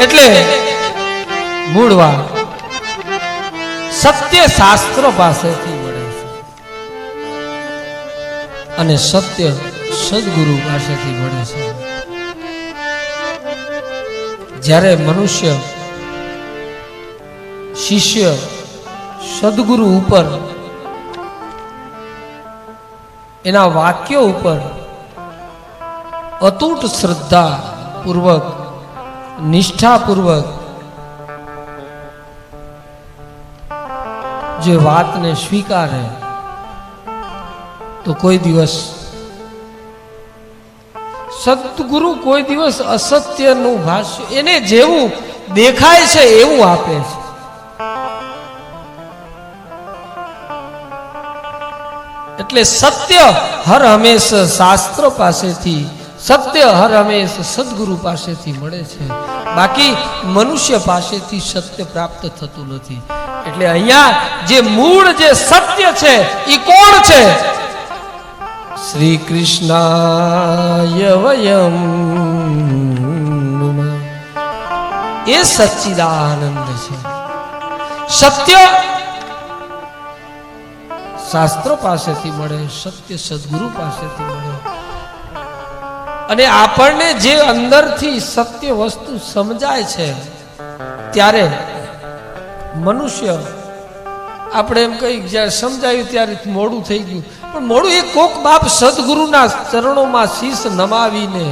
એટલે મૂળ વાત સત્ય શાસ્ત્રો પાસેથી મળે છે. અને સત્ય સદગુરુ પાસેથી મળે છે. જ્યારે મનુષ્ય શિષ્ય સદગુરુ ઉપર એના વાક્યો ઉપર અતૂટ શ્રદ્ધા પૂર્વક નિષ્ઠાપૂર્વક જે વાતને સ્વીકારે, તો કોઈ દિવસ સદગુરુ કોઈ દિવસ અસત્યનું ભાષ્ય એને જેવું દેખાય છે એવું આપે છે. એટલે સત્ય હર હંમેશ શાસ્ત્ર પાસેથી સત્ય હર હંમેશ સદગુરુ પાસેથી મળે છે. બાકી મનુષ્ય પાસેથી સત્ય પ્રાપ્ત થતું નથી. એટલે અહીંયા જે મૂળ જે સત્ય છે એ કોણ છે? શ્રી કૃષ્ણાય વયમ. એ સચ્ચિદાનંદ છે. સત્ય શાસ્ત્રો પાસેથી મળે, સત્ય સદગુરુ પાસેથી મળે. અને આપણને જે અંદરથી સત્ય વસ્તુ સમજાય છે, ત્યારે મનુષ્ય, આપણે એમ કહી જ્યારે સમજાયું ત્યારે મોડું થઈ ગયું. પણ મોડું એ કોક બાપ સદગુરુના ચરણોમાં શીશ નમાવીને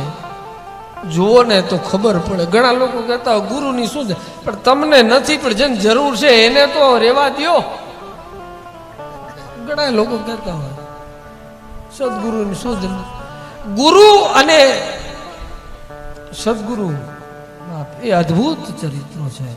જુઓ ને તો ખબર પડે. ઘણા લોકો કહેતા હોય, ગુરુની શું છે? પણ તમને નથી, પણ જેને જરૂર છે એને તો રેવા દ્યો. ઘણા લોકો કહેતા હોય, સદગુરુની શું જરૂર ગુરુ અને સદગુરુ. એ અદ્ભુત ચરિત્રો છે.